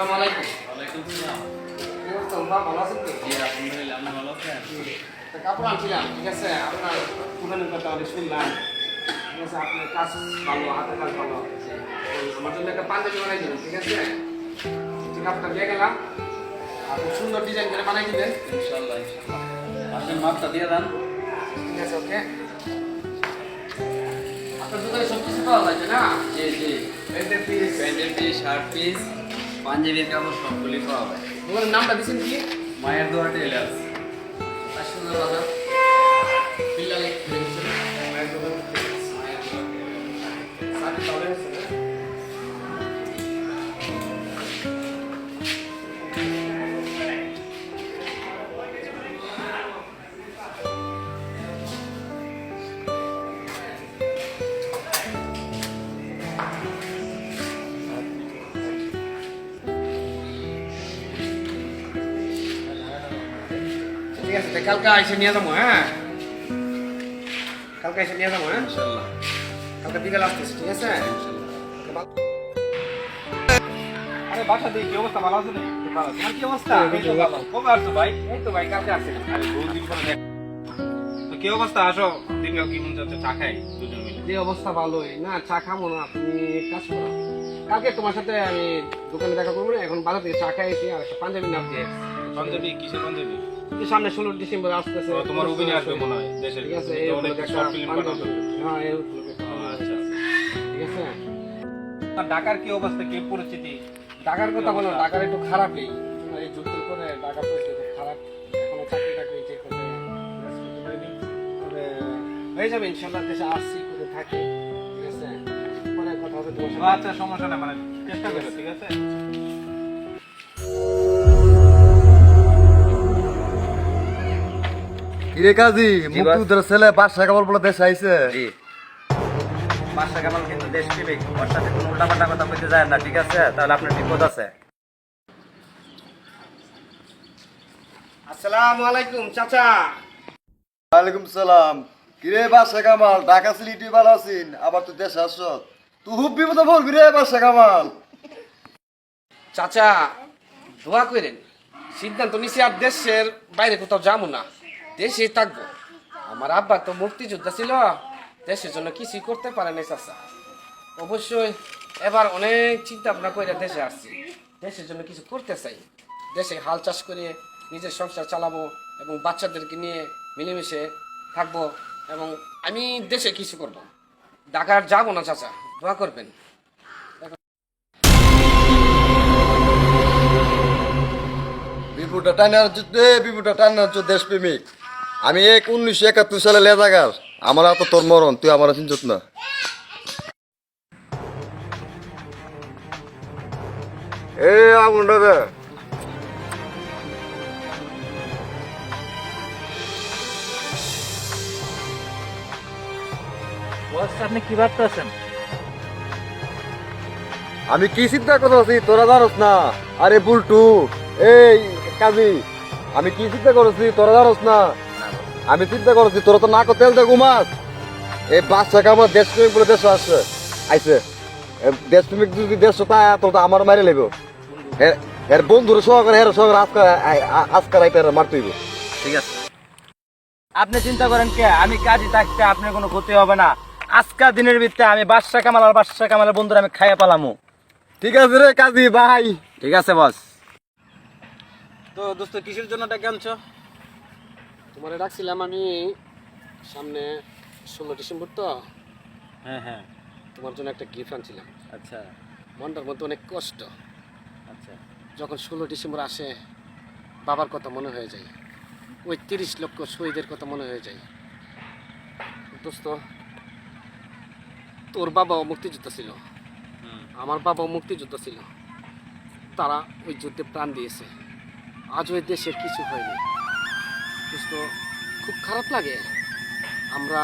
আসসালামু আলাইকুম ওয়ালাইকুম আসসালাম। কি অবস্থা বাবা ভালো আছেন তো জি, আলহামদুলিল্লাহ, আপনি ভালো আছেন? তা কাপড় আনছিলাম ঠিক আছে? আপনার পুরানোর কথা অনেক শুনলাম। ঠিক আছে আপনার কাজ ভালো হাতের কাজ ভালো। আমার জন্য একটা পাঞ্জাবি বানাই দিবেন ঠিক আছে? ঠিক কাপড়টা দিয়ে গেলাম। আর খুব সুন্দর ডিজাইন করে বানাই দিবেন ইনশাআল্লাহ, ইনশাআল্লাহ। মাপটা দিয়ে দেন। ঠিক আছে ওকে। আপনার দোকানে সব কিছু পাওয়া যায় না? জি, জি। প্যান্টের পিস প্যান্টের পিস, শার্ট পিস, পাঞ্জাবির কাপড় সবগুলি পাওয়া যায়। দোকানের নামটা দিচ্ছেন কি মায়ের দোয়া টেলার্স। সুন্দর বাজার বিল্লাল কালকে এসে নিয়ে যাব হ্যাঁ? কালকে এসে নিয়ে যাব হ্যাঁ? ইনশাআল্লাহ, কালকে বিকাল আসতেছি ঠিক আছে? আরে বাসা দিয়ে কি অবস্থা? ভালো আছে। তোমার কি অবস্থা? তো কবে আসছো ভাই? এই তো ভাই কালকে আসছিলাম আরে বহু দিন পরে দেখ। তো কি অবস্থা? আসো দিনকাল কি মন চা খাই দুজন মিলে। যে অবস্থা ভালোই। না চা খাব না তুমি কাজ করো। কালকে তোমার সাথে আমি দোকানে দেখা করব না এখন বাজার থেকে চা খাই এসে আর একটা পাঞ্জাবি নাম দিয়ে পাঞ্জাবি? কিসের পাঞ্জাবি? সামনে ষোলো ডিসেম্বর আসতেছে। তোমার অভিনয় আসবে মনে হয় দেশের ঠিক আছে এই অনেক শর্ট ফিল্ম হ্যাঁ এই। আচ্ছা। ঠিক আছে? আর ঢাকার কি অবস্থা? কি পরিস্থিতি? ঢাকার কথা বলো ঢাকার একটু খারাপই। এই যুদ্ধের পরে ঢাকা পরিস্থিতি খারাপ। এখনও চাকরি টাকরি চেক করতে তবে হয়ে যাবে ইনশাল্লাহ দেশে আসছি করে থাকি। ঠিক আছে? পরে কথা হবে তোমার সাথে। আচ্ছা সমস্যা নেই মানে চেষ্টা করো ঠিক আছে? কিরে কাজী মুক্তিযুদ্ধের ছেলে বাদশা কামাল বলে দেশে আইছে। জি। বাদশা কামাল কিন্তু দেশ প্রেমিক। ওর সাথে কোনো উল্টাপাল্টা কথা বলতে যায় না, ঠিক আছে? তাহলে আপনার বিপদ আছে। আসসালামু আলাইকুম চাচা। ওয়ালাইকুম সালাম। কিরে বাদশা কামাল ঢাকা সিলিটি ভালো আছিন? আবার তুই দেশে আসছ তুই খুব বিপদে পড়বি রে বাদশা কামাল। চাচা দোয়া করেন। সিদ্ধান্ত নিছি আর দেশের বাইরে কোথাও যাব না। দেশে থাকব। আমার আব্বা তো মুক্তিযোদ্ধা ছিল। দেশের জন্য কিছুই করতে পারে নাই, চাচা। অবশ্যই এবার অনেক চিন্তা ভাবনা করে দেশে আসছি। দেশের জন্য কিছু করতে চাই। দেশে হাল চাষ করে নিজের সংসার চালাবো এবং বাচ্চাদেরকে নিয়ে মিলেমিশে থাকব এবং আমি দেশে কিছু করব। ঢাকার যাব না, চাচা। দোয়া করবেন। বিপুটা যুদ্ধে বিপুটা যুদ্ধ দেশপ্রেমিক। আমি এক উনিশশো একাত্তর সালে লেজাগার। আমার তো তোর মরণ তুই আমার চিন্তিত না। এ আগুন দাদা আপনি কি ভাবতেছেন? আমি কি চিন্তা করতেছি তোরা জানোস না? আরে বুলটু এই কাজী আমি কি চিন্তা করছি তোরা জানোস না? আমি চিন্তা করছি তোরা তো না তেল দে ঘুমাস। এই বাচ্চা কামার দেশপ্রেমিক বলে দেশ আসছে। আইসে দেশপ্রেমিক যদি দেশ তা তোর তো আমার মারে লেব এর বন্ধুর সহকারে এর সহকারে আজকাল আজকাল আইতে মারতে হইব। ঠিক আছে। আপনি চিন্তা করেন কে? আমি কাজে থাকতে আপনার কোনো ক্ষতি হবে না। আজকাল দিনের ভিত্তিতে আমি বাদশা কামাল আর বাদশা কামালের বন্ধুরা আমি খাইয়ে পালামু। ঠিক আছে রে কাজী ভাই ঠিক আছে বস। তো দোস্ত কিসের জন্য ডেকে আনছো? তোমারে ডাকছিলাম আমি সামনে ষোলো ডিসেম্বর তো? হ্যাঁ হ্যাঁ। তোমার জন্য একটা গিফট আনছিলাম। আচ্ছা। মনটার মধ্যে অনেক কষ্ট। আচ্ছা। যখন ষোলো ডিসেম্বর আসে বাবার কথা মনে হয়ে যায়। ওই তিরিশ লক্ষ শহীদের কথা মনে হয়ে যায়। দোস্ত তোর বাবাও মুক্তিযোদ্ধা ছিল। আমার বাবাও মুক্তিযোদ্ধা ছিল। তারা ওই যুদ্ধে প্রাণ দিয়েছে। আজ ওই দেশের কিছু হয়নি। দোস্ত খুব খারাপ লাগে। আমরা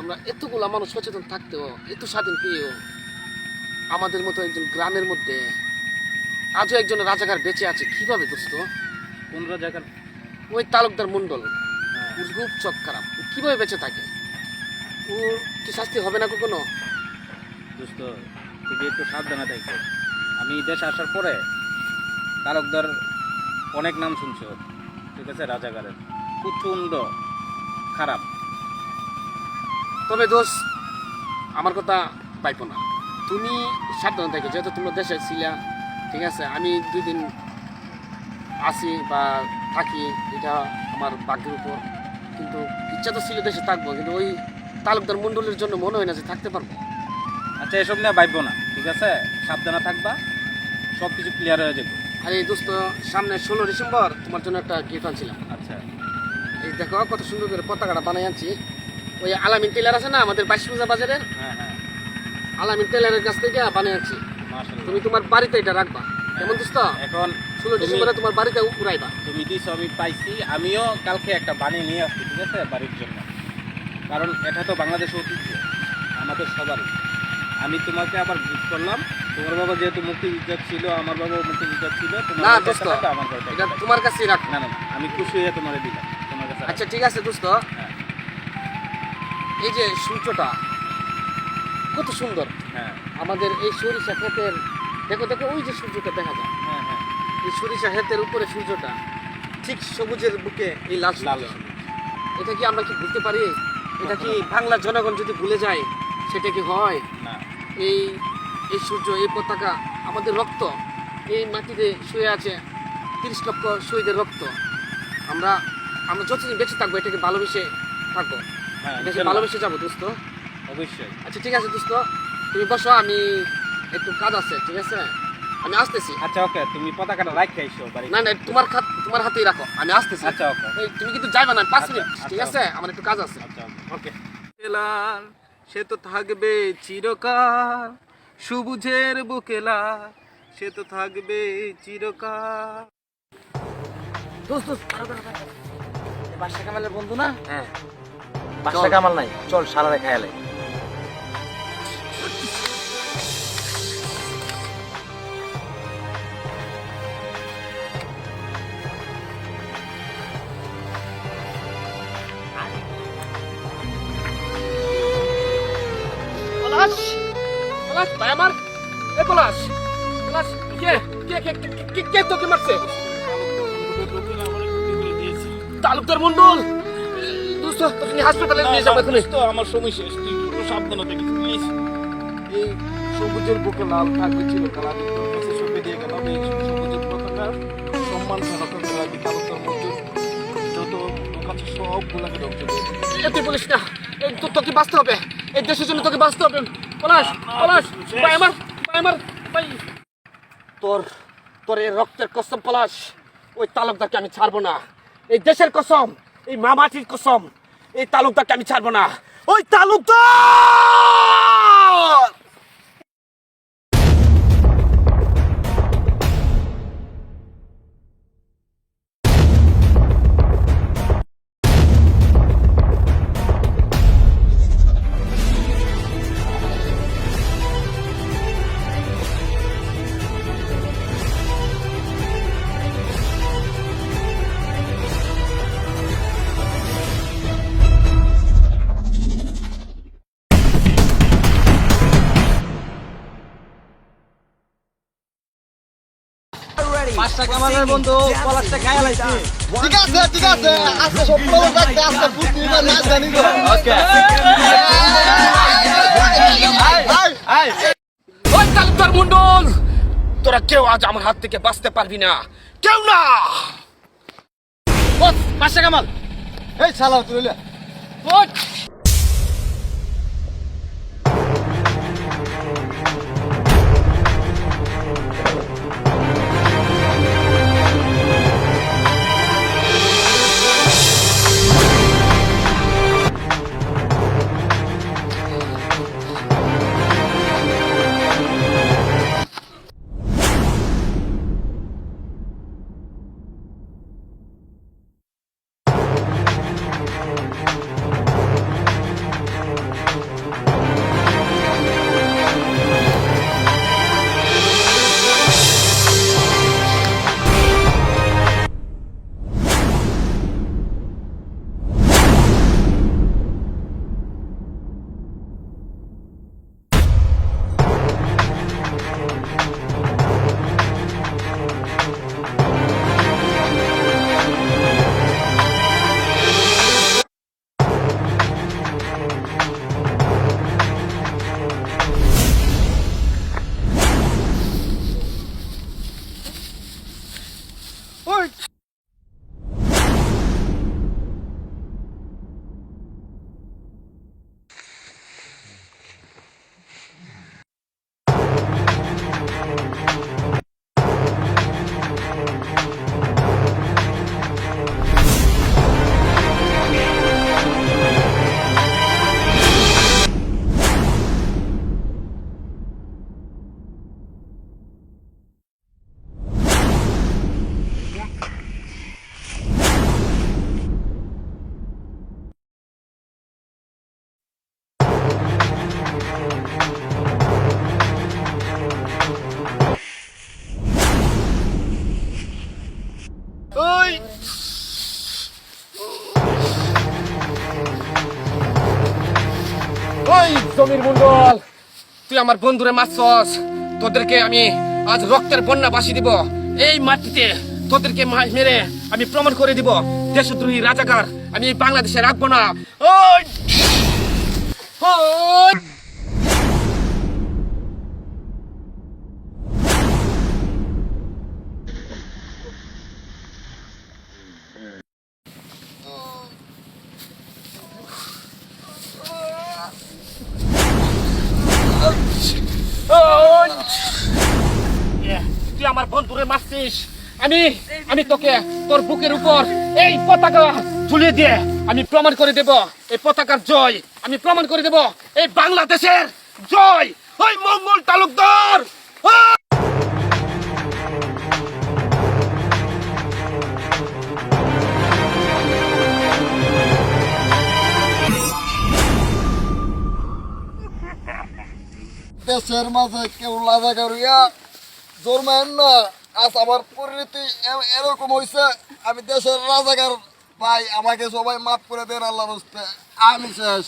আমরা এতগুলা মানুষ সচেতন থাকতেও এত স্বাধীন পেয়েও আমাদের মতো একজন গ্রামের মধ্যে আজও একজন রাজাকার বেঁচে আছে কীভাবে দোস্ত? কোন জায়গার ওই তালুকদার মন্ডল ওর খুব চোখ খারাপ ও কীভাবে বেঁচে থাকে? ওর কি শাস্তি হবে না কখনো? দোস্ত তুই একটু সাবধানে থাকবে আমি দেশে আসার পরে তালুকদার অনেক নাম শুনছো ঠিক আছে, রাজাগারের। প্রচণ্ড খারাপ। তবে দোষ আমার কথা পাইবো না। তুমি সাবধান থাকো, যেহেতু তোমরা দেশে ছিলা, ঠিক আছে? আমি দুই দিন আসি বা থাকি, এটা আমার ভাগ্যের উপর। কিন্তু ইচ্ছা তো ছিল দেশে থাকব, কিন্তু ওই তালুকদার মণ্ডলের জন্য মনে হয় না যে থাকতে পারব। আচ্ছা এসব নিয়ে ভাববো না, ঠিক আছে? সাবধানে থাকবা সব কিছু ক্লিয়ার হয়ে যাবে। আর দোস্ত সামনে ষোলো ডিসেম্বর তোমার জন্য একটা গিফট আনছিলাম। আচ্ছা। এই দেখো কত সুন্দর করে পতাকাটা বানাই আনছি। ওই আলামিন টেলার আছে না আমাদের বাইশ পূজা বাজারের? হ্যাঁ হ্যাঁ। আলামিন টেলারের কাছ থেকে বানিয়ে আনছি। তুমি তোমার বাড়িতে এটা রাখবা। কেমন দোস্ত? এখন ষোলো ডিসেম্বরে তোমার বাড়িতে উড়াইবা। তুমি দিস আমি পাইছি। আমিও কালকে একটা বানিয়ে নিয়ে আসছি ঠিক আছে বাড়ির জন্য। কারণ এটা তো বাংলাদেশ ঐতিহ্য আমাদের সবারই। আমি তোমাকে আবার গিফট করলাম। তোমার বাবা যেহেতু মুক্তিযুদ্ধ ছিল আমার বাবাও মুক্তিযুদ্ধ ছিল না দোস্ত এটা তোমার কাছেই রাখ। না না আমি খুশি হয়ে তোমার দিলাম তোমার কাছে আচ্ছা ঠিক আছে দোস্ত। হ্যাঁ। এই যে সূর্যটা কত সুন্দর। হ্যাঁ। আমাদের এই সরিষা ক্ষেতের দেখো দেখো ওই যে সূর্যটা দেখা যায়। হ্যাঁ হ্যাঁ। এই সরিষা ক্ষেতের উপরে সূর্যটা ঠিক সবুজের বুকে এই লাল লাল এটা কি আমরা কি ভুলতে পারি? এটা কি বাংলার জনগণ যদি ভুলে যায় সেটা কি হয়? না। এই এই সূর্য এই পতাকা আমাদের রক্ত এই মাটিতে শুয়ে আছে তিরিশ লক্ষ শহীদের রক্ত। আমরা আমরা যতদিন বেঁচে থাকব এটাকে ভালোবেসে থাকব। হ্যাঁ এটাকে ভালোবেসে যাব দোস্ত। অবশ্যই। আচ্ছা ঠিক আছে দোস্ত। তুমি বসো আমি একটু কাজ আছে ঠিক আছে? আমি আসতেছি। আচ্ছা ওকে তুমি পতাকাটা রাখে আইসো না না তোমার খাত তোমার হাতেই রাখো আমি আসতেছি। আচ্ছা ওকে। তুমি কিন্তু যাইবা না পাঁচ আচ্ছা, মিনিট ঠিক আচ্ছা, আছে? আমার একটু কাজ আছে। আচ্ছা ওকে। সে তো থাকবে চিরকাল। সবুজের বুকেলা সে তো থাকবে চিরকাল। দোস্ত বাদশা কামালের বন্ধু না? হ্যাঁ। বাদশা কামাল নাই। চল সারা রে পলাশ ভাই আমার। এ পলাশ পলাশ কে কে কে কে- তোকে মারছে? তালুকদার মন্ডল তোকে নিয়ে হাসপাতালে নিয়ে যাব এখনই। তো আমার সময় শেষ তুই একটু সাবধানে থাকিস প্লিজ এই সবুজের বুকে লাল থাকবে আমি তোর কাছে সঁপে দিয়ে গেলাম এই সবুজের পতাকা সম্মান সহকারে লাগি তালুকদার মধ্যে যত লোক আছে সবগুলাকে দিবি। এ তুই বলিস না তোকে বাঁচতে হবে এই দেশের জন্য তোকে বাঁচতে হবে। পলাশ পলাশ ভাই আমার ভাই আমার ভাই তোর তোর এই রক্তের কসম পলাশ, ওই তালুকদারকে আমি ছাড়বো না। এই দেশের কসম, এই মামাটির কসম, এই তালুকদারকে আমি ছাড়বো না। ওই তালুকদার! বাদশা কামালের বন্ধু পলাশটা খায়া লাইছি ঠিক আছে ঠিক আছে আজকে সব প্রবল থাকতে আজকে ফুটি এবার নাচ জানি তো। ওকে ওই তালুকদার মন্ডল তোরা কেউ আজ আমার হাত থেকে বাঁচতে পারবি না। কেউ না। বস বাসা কামাল। এই শালা তুই তুই আমার বন্ধুরে মারছস? তোদেরকে আমি আজ রক্তের বন্যা বাসি দিব। এই মাটিতে তোদেরকে মাছ মেরে আমি প্রমাণ করে দিব, দেশদ্রোহী রাজাকার আমি এই বাংলাদেশে রাখব না। ওই! ওই! ওই! তুই আমার বন্ধুরে মারছিস? আমি আমি তোকে তোর বুকের উপর এই পতাকা ঝুলিয়ে দিয়ে আমি প্রমাণ করে দেব। এই পতাকার জয় আমি প্রমাণ করে দেব। এই বাংলাদেশের জয়। ওই মঙ্গল তালুকদার! দেশের মাঝে কেউ লাজা করিয়া জন্মায়েন না, আজ আমার পরিণতি এরকম হয়েছে আমি দেশের রাজাকার ভাই, আমাকে সবাই মাফ করে দেন আল্লাহ আমি শেষ।